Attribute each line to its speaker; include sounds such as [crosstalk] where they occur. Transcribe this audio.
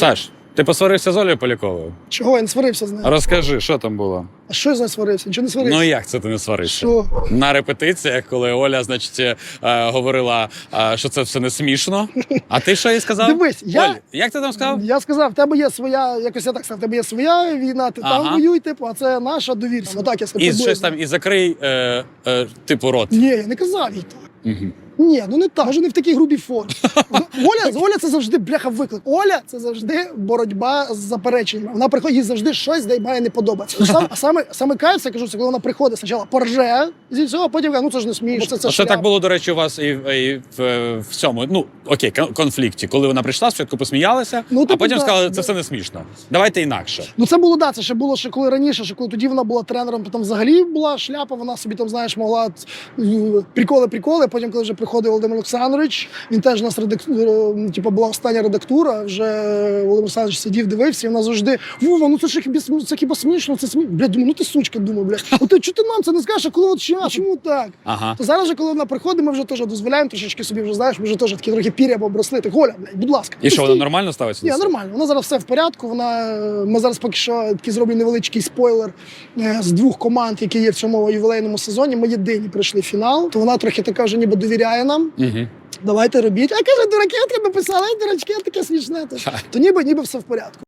Speaker 1: Саш, ти посварився з Олею Поляковою?
Speaker 2: Чого я не сварився з нею?
Speaker 1: Розкажи, що там було?
Speaker 2: А що я з нею сварився? Нічого не сварився.
Speaker 1: Ну як це ти не сварився?
Speaker 2: Що?
Speaker 1: На репетиціях, коли Оля, значить, е, говорила, е, що це все не смішно. А ти що їй сказав?
Speaker 2: Дивись, я-
Speaker 1: Оль, як ти там сказав?
Speaker 2: Я сказав, в тебе є своя, якось я так сказав, в тебе є своя війна, ти
Speaker 1: Ага.
Speaker 2: там воюй, типу, а це наша довірся. Ну так я сказав.
Speaker 1: І
Speaker 2: приблизно.
Speaker 1: щось там, і закрий, е, е, типу, рот.
Speaker 2: Ні, я не казав їй так.
Speaker 1: Мгм.
Speaker 2: Ні, ну не так, може не в такій грубій формі. [laughs] Оля, Оля це завжди бляха виклик. Оля це завжди боротьба з запереченнями. Вона приходить їй завжди щось, де має не подобатися. Сам, а [laughs] саме саме кайф, це кажу, це коли вона приходить спочатку порже зі всього, а потім каже, ну це ж не смішно. Це, це,
Speaker 1: Це так було, до речі, у вас і, і в, в цьому, ну окей, конфлікті. Коли вона прийшла, спочатку посміялася,
Speaker 2: Ну,
Speaker 1: а
Speaker 2: типу,
Speaker 1: потім
Speaker 2: да,
Speaker 1: сказали,
Speaker 2: да.
Speaker 1: це все не смішно. Давайте інакше.
Speaker 2: Ну це було да, це ще було ще коли раніше, ще коли тоді вона була тренером, то там взагалі була шляпа, вона собі там, знаєш, могла приколи-приколи. Потім, коли вже приходив Володимир Олександрович, він теж у нас редак... е, типу, була остання редактура. Вже Володимир Олександрович сидів, дивився, і вона завжди Вова, ну це ж хіба це хіба смішно? Це смішно. Блядь, думаю, ну ти сучка, думаю, блядь. От ти чого ти нам це не скажеш, а коли от що, чому так?
Speaker 1: Ага.
Speaker 2: То зараз, же, коли вона приходить, ми вже теж дозволяємо трошечки собі вже знаєш, ми вже теж такі трохи пір'я обросли. Так, Голя, блядь, будь ласка.
Speaker 1: І що, вона нормально ставиться?
Speaker 2: Ні, нормально. Вона зараз все в порядку. Вона ми зараз поки що такий зроблю невеличкий спойлер е, з двох команд, які є в цьому ювілейному сезоні. Ми єдині пройшли фінал. То вона трохи така вже ніби довіряє нам.
Speaker 1: Угу.
Speaker 2: Давайте робіть. А каже, дуракетки написали, дурачки, таке смішне. То, то ніби ніби все в порядку.